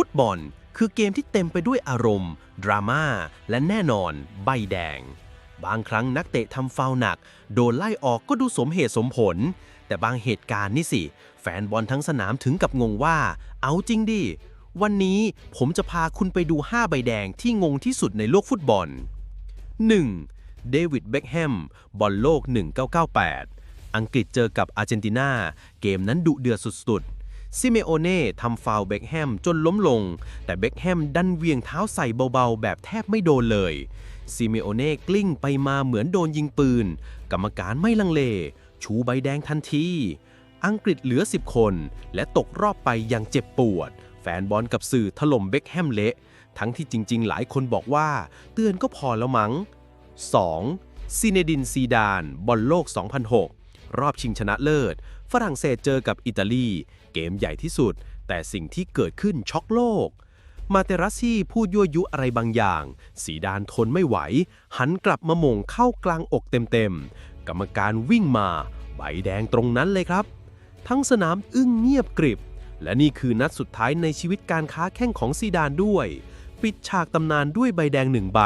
ฟุตบอล คือเกมที่เต็มไปด้วยอารมณ์ ดราม่า และแน่นอน ใบแดง บางครั้งนักเตะทำฟาวหนัก โดนไล่ออกก็ดูสมเหตุสมผล แต่บางเหตุการณ์นี่สิ แฟนบอลทั้งสนามถึงกับงงว่า เอาจริงดิ วันนี้ผมจะพาคุณไปดู 5 ใบแดงที่งงที่สุดในโลกฟุตบอล 1. เดวิดเบ็คแฮมบอลโลก 1998 อังกฤษเจอกับอาร์เจนตินา เกมนั้นดุเดือดสุดๆ ซิเมโอเน่ทำฟาว์เบ็คแฮมจนล้มลง แต่เบ็คแฮมดันเวียงเท้าใส่เบาๆ แบบแทบไม่โดนเลยซิเมโอเน่กลิ้งไปมาเหมือนโดนยิงปืน กรรมการไม่ลังเล ชูใบแดงทันที อังกฤษเหลือ 10 คน และตกรอบไปอย่างเจ็บปวด แฟนบอลกับสื่อถล่มเบ็คแฮมเละ ทั้งที่จริงๆ หลายคนบอกว่า เตือนก็พอแล้วมั้ง 2. ซีเนดินซีดาน บอลโลก 2006 รอบชิงชนะเลิศ ฝรั่งเศสเจอกับอิตาลี เกมใหญ่ที่สุด แต่สิ่งที่เกิดขึ้นช็อกโลก มาเตรัสซี่พูดยั่วยุอะไรบางอย่าง สีดานทนไม่ไหว หันกลับมาหม่งเข้ากลางอกเต็มๆ กรรมการวิ่งมา ใบแดงตรงนั้นเลยครับ ทั้งสนามอึ้งเงียบกริบ และนี่คือนัดสุดท้ายในชีวิตการค้าแข่งของซีดานด้วยปิดฉากตำนานด้วยใบแดงหนึ่งใบ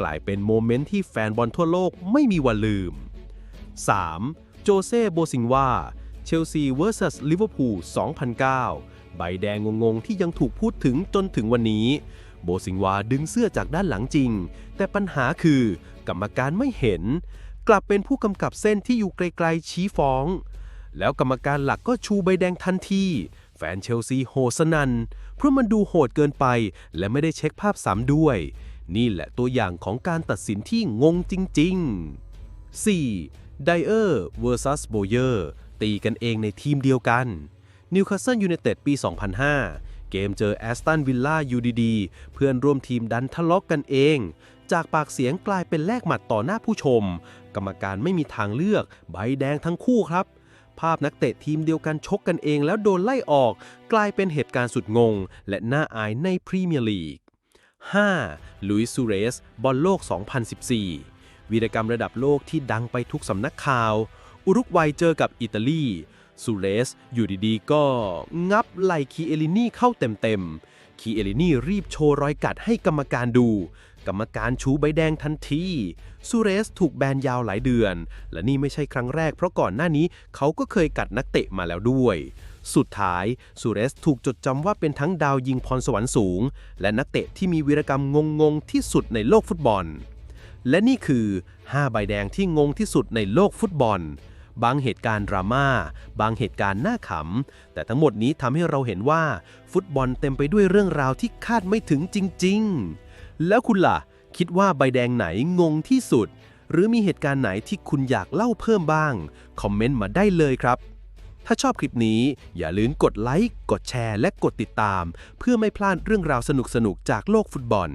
กลายเป็นโมเมนต์ที่แฟนบอลทั่วโลกไม่มีวันลืม 3. โจเซ่โบซิงวาเชลซี vs ลิเวอร์พูล 2009 ใบแดงงงๆที่ยังถูกพูดถึงจนถึงวันนี้ โบซิงวาดึงเสื้อจากด้านหลังจริง แต่ปัญหาคือกรรมการไม่เห็น กลับเป็นผู้กำกับเส้นที่อยู่ไกลๆชี้ฟ้อง แล้วกรรมการหลักก็ชูใบแดงทันทีแฟนเชลซีโหสนัน เพราะมันดูโหดเกินไป และไม่ได้เช็คภาพซ้ำด้วย นี่แหละตัวอย่างของการตัดสินที่งงจริง ๆ 4. ไดเออร์ vs โบเยอร์ตีกันเองในทีมเดียวกันนิวคาสเซิลยูไนเต็ดปี 2005 เกมเจอแอสตันวิลล่ายูดีๆเพื่อนร่วมทีมดันทะเลาะกกันเอง จากปากเสียงกลายเป็นแลกหมัดต่อหน้าผู้ชม กรรมการไม่มีทางเลือกใบแดงทั้งคู่ครับ ภาพนักเตะทีมเดียวกันชกกันเองแล้วโดนไล่ออก กลายเป็นเหตุการณ์สุดงง และน่าอายในพรีเมียร์ลีก 5. ลุยส์ซูเรสบอลโลก 2014 วีรกรรมระดับโลกที่ดังไปทุกสำนักข่าว อุรุกวัยเจอกับอิตาลีซูเรสอยู่ดีๆ ก็งับไหล่คีเอลินี่เข้าเต็มๆ คีเอลินี่รีบโชว์รอยกัดให้กรรมการดู กรรมการชูใบแดงทันทีซูเรสถูกแบนยาวหลายเดือน และนี่ไม่ใช่ครั้งแรกเพราะก่อนหน้านี้เขาก็เคยกัดนักเตะมาแล้วด้วย สุดท้ายซูเรสถูกจดจำว่าเป็นทั้งดาวยิงพรสวรรค์สูง และนักเตะที่มีวีรกรรมงงๆที่สุดในโลกฟุตบอล และนี่คือ 5 ใบแดงที่งงที่สุดในโลกฟุตบอล บางเหตุการณ์ดราม่า บางเหตุการณ์น่าขำ แต่ทั้งหมดนี้ทำให้เราเห็นว่า ฟุตบอลเต็มไปด้วยเรื่องราวที่คาดไม่ถึงจริง ๆ แล้วคุณล่ะ คิดว่าใบแดงไหนงงที่สุด หรือมีเหตุการณ์ไหนที่คุณอยากเล่าเพิ่มบ้าง คอมเมนต์มาได้เลยครับถ้าชอบคลิปนี้อย่าลืมกดไลค์ กดแชร์ และกดติดตาม เพื่อไม่พลาดเรื่องราวสนุกๆ จากโลกฟุตบอล